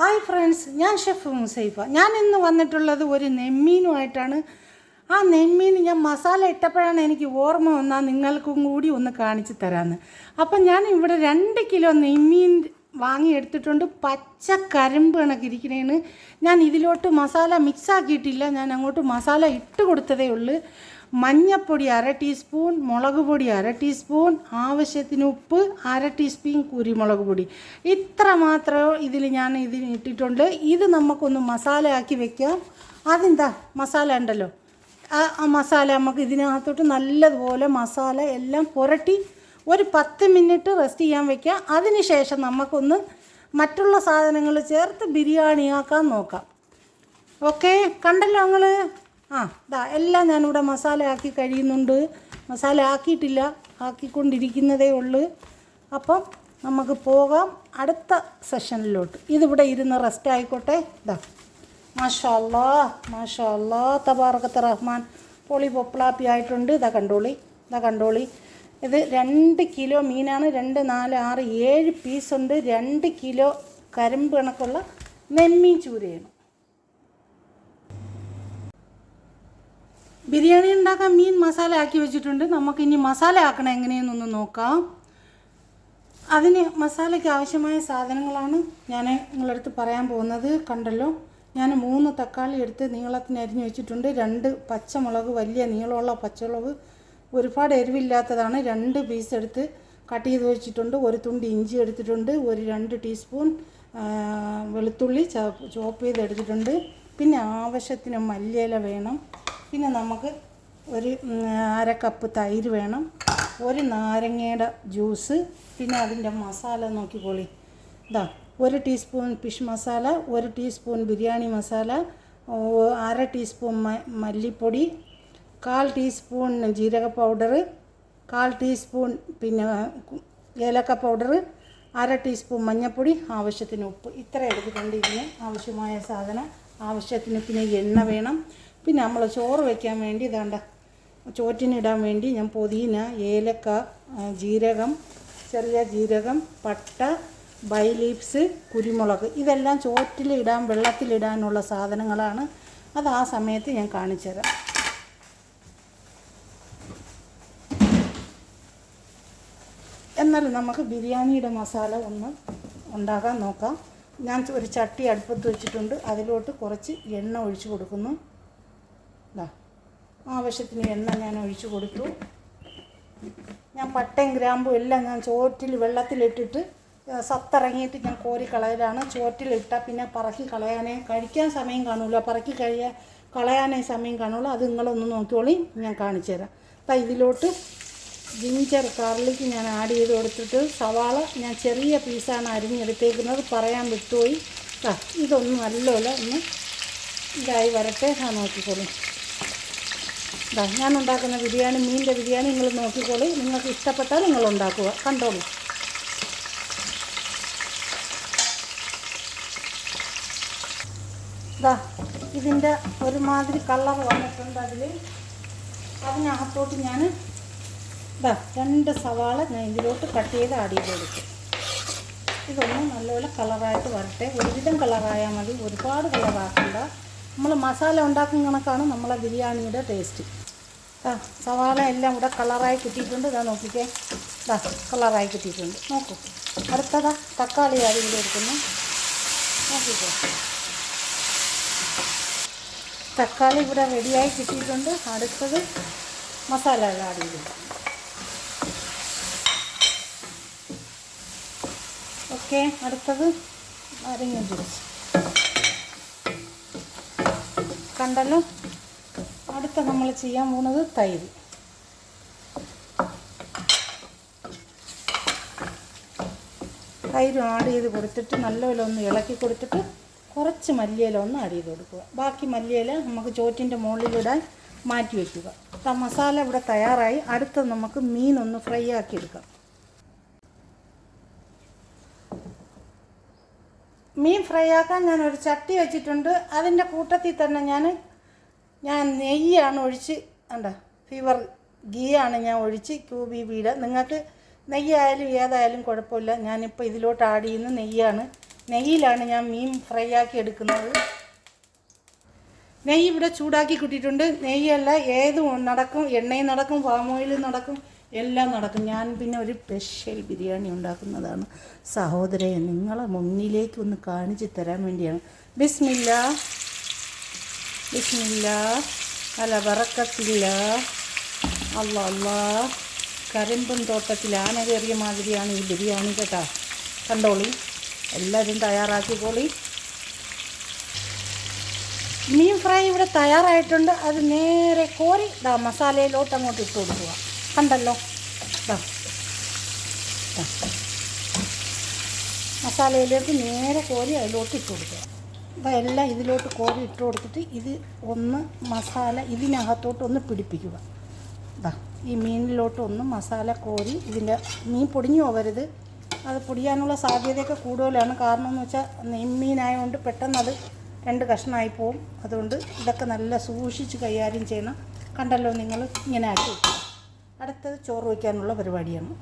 Hi friends ഞാൻ chef Musaifa. ഞാൻ ഇന്ന് വന്നിട്ടുള്ളത് ഒരു നെമ്മീനുമായിട്ടാണ്. ആ നെമ്മീൻ ഞാൻ മസാല ഇട്ടപ്പോഴാണ് എനിക്ക് ഓർമ്മ വന്നാൽ നിങ്ങൾക്കും കൂടി ഒന്ന് കാണിച്ചു തരാമെന്ന് അപ്പം ഞാൻ ഇവിടെ രണ്ട് കിലോ നെമ്മീൻ വാങ്ങിയെടുത്തിട്ടുണ്ട് പച്ച കരിമ്പ് കണക്കിരിക്കണേന് ഞാൻ ഇതിലോട്ട് മസാല മിക്സ് ആക്കിയിട്ടില്ല. ഞാൻ അങ്ങോട്ട് മസാല ഇട്ട് കൊടുത്തതേ ഉള്ളൂ. മഞ്ഞപ്പൊടി അര ടീസ്പൂൺ മുളക് പൊടി അര ടീസ്പൂൺ ആവശ്യത്തിന് ഉപ്പ് അര ടീസ്പൂൺ കുരുമുളക് പൊടി. ഇത്ര മാത്രമേ ഇതിൽ ഞാൻ ഇതിന് ഇട്ടിട്ടുണ്ട്. ഇത് നമുക്കൊന്ന് മസാല ആക്കി വെക്കാം. അതെന്താ? മസാല ഉണ്ടല്ലോ. ആ മസാല നമുക്ക് ഇതിനകത്തോട്ട് നല്ലതുപോലെ മസാല എല്ലാം പുരട്ടി ഒരു പത്ത് മിനിറ്റ് റെസ്റ്റ് ചെയ്യാൻ വെക്കാം. അതിനുശേഷം നമുക്കൊന്ന് മറ്റുള്ള സാധനങ്ങൾ ചേർത്ത് ബിരിയാണി ആക്കാൻ നോക്കാം. ഓക്കെ? കണ്ടല്ലോ നിങ്ങൾ ആ ഇതാ എല്ലാം ഞാനിവിടെ മസാല ആക്കി കഴിയുന്നുണ്ട്. മസാല ആക്കിയിട്ടില്ല ആക്കിക്കൊണ്ടിരിക്കുന്നതേ ഉള്ളൂ. അപ്പം നമുക്ക് പോകാം അടുത്ത സെഷനിലോട്ട്. ഇതിവിടെ ഇരുന്ന് റെസ്റ്റ് ആയിക്കോട്ടെ. ഇതാ മാഷാല്ലാ മാഷാല്ലാ തബാറക്കത്ത് റഹ്മാൻ പൊളി പൊപ്പ്ളാപ്പി ആയിട്ടുണ്ട്. ഇതാ കണ്ടോളി ഇതാ കണ്ടോളി. ഇത് രണ്ട് കിലോ മീനാണ് രണ്ട് നാല് ആറ് ഏഴ് പീസുണ്ട് രണ്ട് കിലോ കരിമ്പ് കണക്കുള്ള നെമ്മീൻ ചൂരയാണ്. ബിരിയാണി ഉണ്ടാക്കാൻ മീൻ മസാല ആക്കി വെച്ചിട്ടുണ്ട്. നമുക്ക് ഇനി മസാല ആക്കണം എങ്ങനെയെന്നൊന്ന് നോക്കാം. അതിന് മസാലയ്ക്ക് ആവശ്യമായ സാധനങ്ങളാണ് ഞാൻ നിങ്ങളടുത്ത് പറയാൻ പോകുന്നത്. കണ്ടല്ലോ? ഞാൻ മൂന്ന് തക്കാളി എടുത്ത് നീളത്തിന് അരിഞ്ഞു വെച്ചിട്ടുണ്ട്. രണ്ട് പച്ചമുളക് വലിയ നീളമുള്ള പച്ചമുളക് ഒരുപാട് എരിവില്ലാത്തതാണ്. രണ്ട് പീസ് എടുത്ത് കട്ട് ചെയ്ത് വെച്ചിട്ടുണ്ട്. ഒരു തുണ്ട് ഇഞ്ചി എടുത്തിട്ടുണ്ട്. ഒരു രണ്ട് ടീസ്പൂൺ വെളുത്തുള്ളി ചോപ്പ് ചെയ്ത് എടുത്തിട്ടുണ്ട് പിന്നെ ആവശ്യത്തിന് മല്ലിയില വേണം. പിന്നെ നമുക്ക് ഒരു അര കപ്പ് തൈര് വേണം. ഒരു നാരങ്ങയുടെ ജ്യൂസ് പിന്നെ അതിന്റെ മസാല നോക്കിക്കോളി ഇതാ ഒരു ടീസ്പൂൺ ഫിഷ് മസാല ഒരു ടീസ്പൂൺ ബിരിയാണി മസാല അര ടീസ്പൂൺ മല്ലിപ്പൊടി കാൽ ടീസ്പൂൺ ജീരക പൗഡർ കാൽ ടീസ്പൂൺ പിന്നെ ഏലക്ക പൗഡർ അര ടീസ്പൂൺ മഞ്ഞൾപ്പൊടി ആവശ്യത്തിന് ഉപ്പ്. ഇത്ര എടുത്തിട്ടുണ്ട് ഇതിന്. ആവശ്യമായ സാധനം ആവശ്യത്തിന് പിന്നെ എണ്ണ വേണം. പിന്നെ നമ്മൾ ചോറ് വയ്ക്കാൻ വേണ്ടി ഇതാണ്ട ചോറ്റിനിടാൻ വേണ്ടി ഞാൻ പുതിന ഏലക്ക ജീരകം ചെറിയ ജീരകം പട്ട ബൈ ലീവ്സ് കുരുമുളക്. ഇതെല്ലാം ചോറ്റിലിടാൻ വെള്ളത്തിലിടാനുള്ള സാധനങ്ങളാണ്. അത് ആ സമയത്ത് ഞാൻ കാണിച്ചു തരാം. എന്നാലും നമുക്ക് ബിരിയാണിയുടെ മസാല ഒന്ന് ഉണ്ടാക്കാൻ നോക്കാം. ഞാൻ ഒരു ചട്ടി അടുപ്പത്ത് വെച്ചിട്ടുണ്ട്. അതിലോട്ട് കുറച്ച് എണ്ണ ഒഴിച്ചു കൊടുക്കുന്നു. ദാ ആവശ്യത്തിന് എണ്ണ ഞാൻ ഒഴിച്ചു കൊടുത്തു. ഞാൻ പട്ടയും ഗ്രാമ്പും എല്ലാം ഞാൻ ചോറ്റിൽ വെള്ളത്തിലിട്ടിട്ട് സത്തിറങ്ങിയിട്ട് ഞാൻ കോരി കളയലാണ്. ചോറ്റിലിട്ടാൽ പിന്നെ പറക്കി കളയാനേ കഴിക്കാൻ സമയം കാണൂല. പറക്കി കഴിയാൻ കളയാനേ സമയം കാണുള്ളൂ അത് നിങ്ങളൊന്ന് നോക്കിയോളി ഞാൻ കാണിച്ചു തരാം. അപ്പം ഇതിലോട്ട് ജിഞ്ചർ ഗാർലിക്ക് ഞാൻ ആഡ് ചെയ്ത് കൊടുത്തിട്ട് സവാള ഞാൻ ചെറിയ പീസാണ് അരിഞ്ഞെടുത്തേക്കുന്നത്. പറയാൻ വിട്ടുപോയി. ഇതൊന്ന് നല്ലപോലെ ഒന്ന് ഇതായി വരട്ടെ. ഞാൻ നോക്കിക്കോളൂ. ഇതാ ഞാൻ ഉണ്ടാക്കുന്ന ബിരിയാണി മീനിന്റെ ബിരിയാണി നിങ്ങൾ നോക്കിക്കോളി. നിങ്ങൾക്ക് ഇഷ്ടപ്പെട്ടാൽ നിങ്ങൾ ഉണ്ടാക്കുക. കണ്ടോളൂ ഇതാ ഇതിന്റെ ഒരുമാതിരി കളർ വന്നിട്ടുണ്ട് അതിൽ അതിനകത്തോട്ട് ഞാൻ ഇതാ രണ്ട് സവാള ഞാൻ ഇതിലോട്ട് കട്ട് ചെയ്ത് ചെയ്ത് കൊടുക്കും. ഇതൊന്ന് നല്ലപോലെ കളറായിട്ട് വരട്ടെ. ഒരുവിധം കളറായാൽ മതി. ഒരുപാട് കളറാക്കണ്ട നമ്മൾ മസാല ഉണ്ടാക്കുന്ന കണക്കാണ് നമ്മളെ ബിരിയാണിയുടെ ടേസ്റ്റ് ആ സവാള എല്ലാം കൂടെ കളറായി കിട്ടിയിട്ടുണ്ട്. ഇതാ നോക്കിക്കേ. ഇതാ കളറായി കിട്ടിയിട്ടുണ്ട്. നോക്കൂ. അടുത്തതാ തക്കാളി അതിൽ എടുക്കുന്നു. നോക്കിക്കോ. തക്കാളി ഇവിടെ റെഡിയായി കിട്ടിയിട്ടുണ്ട്. അടുത്തത് മസാല ആഡ് ചെയ്തു ഓക്കെ അടുത്തത് നാരങ്ങ ജ്യൂസ് കണ്ടല്ലോ? അടുത്ത നമ്മൾ ചെയ്യാൻ പോകുന്നത് തൈര്. തൈര് ആഡ് ചെയ്ത് കൊടുത്തിട്ട് നല്ലപോലെ ഒന്ന് ഇളക്കി കൊടുത്തിട്ട് കുറച്ച് മല്ലിയില ഒന്ന് ആഡ് ചെയ്ത് കൊടുക്കുക. ബാക്കി മല്ലിയില നമുക്ക് ചോറ്റിന്റെ മുകളിലിടാൻ മാറ്റി വയ്ക്കുക മസാല ഇവിടെ തയ്യാറായി. അടുത്ത നമുക്ക് മീൻ ഒന്ന് ഫ്രൈ ആക്കി എടുക്കാം. മീൻ ഫ്രൈ ആക്കാൻ ഞാൻ ഒരു ചട്ടി വെച്ചിട്ടുണ്ട്. അതിന്റെ കൂട്ടത്തിൽ തന്നെ ഞാൻ ഞാൻ നെയ്യാണ് ഒഴിച്ച് കണ്ട? ഫീവർ ഗീയാണ് ഞാൻ ഒഴിച്ച് ക്യൂ ബി ബിയുടെ നിങ്ങൾക്ക് നെയ്യായാലും ഏതായാലും കുഴപ്പമില്ല. ഞാനിപ്പോൾ ഇതിലോട്ട് ആഡ് ചെയ്യുന്ന നെയ്യാണ്. നെയ്യിലാണ് ഞാൻ മീൻ ഫ്രൈ ആക്കി എടുക്കുന്നത്. നെയ്യ് ഇവിടെ ചൂടാക്കി കിട്ടിയിട്ടുണ്ട്. നെയ്യല്ല ഏതും നടക്കും എണ്ണയും നടക്കും പാം ഓയിലും നടക്കും എല്ലാം നടക്കും. ഞാൻ പിന്നെ ഒരു സ്പെഷ്യൽ ബിരിയാണി ഉണ്ടാക്കുന്നതാണ്. സഹോദരയെ നിങ്ങളെ മുന്നിലേക്ക് ഒന്ന് കാണിച്ചു തരാൻ വേണ്ടിയാണ്. ബിസ്മില്ല. ബിസ്മില്ല. അല്ല വറക്കത്തില്ല. അല്ല അല്ല കരിമ്പും തോട്ടത്തിൽ ആന കയറിയ മാതിരിയാണ് ഈ ബിരിയാണി കേട്ടാ. കണ്ടോളി. എല്ലാവരും തയ്യാറാക്കിക്കോളി മീൻ ഫ്രൈ ഇവിടെ തയ്യാറായിട്ടുണ്ട്. അത് നേരെ കോരി ദാ മസാലയിലോട്ട് അങ്ങോട്ട് ഇട്ട് കൊടുക്കുക. കണ്ടല്ലോ. ദാ. മസാലയിലേക്ക് നേരെ കോരി അതിലോട്ട് ഇട്ട് കൊടുക്കുക. എല്ലാം ഇതിലോട്ട് കോരി ഇട്ട് കൊടുത്തിട്ട് ഇത് ഒന്ന് മസാല ഇതിനകത്തോട്ട് ഒന്ന് പിടിപ്പിക്കുക. ഇതാ ഈ മീനിലോട്ട് ഒന്ന് മസാല കോരി ഇതിന്റെ മീൻ പൊടിഞ്ഞു പോകരുത്. അത് പൊടിയാനുള്ള സാധ്യതയൊക്കെ കൂടുതലാണ്. കാരണം എന്ന് വെച്ചാൽ നെയ്മീനായതുകൊണ്ട് പെട്ടെന്ന് അത് രണ്ട് കഷ്ണമായി പോവും. അതുകൊണ്ട് ഇതൊക്കെ നല്ല സൂക്ഷിച്ച് കൈകാര്യം ചെയ്യണം. കണ്ടല്ലോ നിങ്ങൾ ഇങ്ങനെ ആക്കി അടുത്തത് ചോറ് വയ്ക്കാനുള്ള പരിപാടിയാണ്.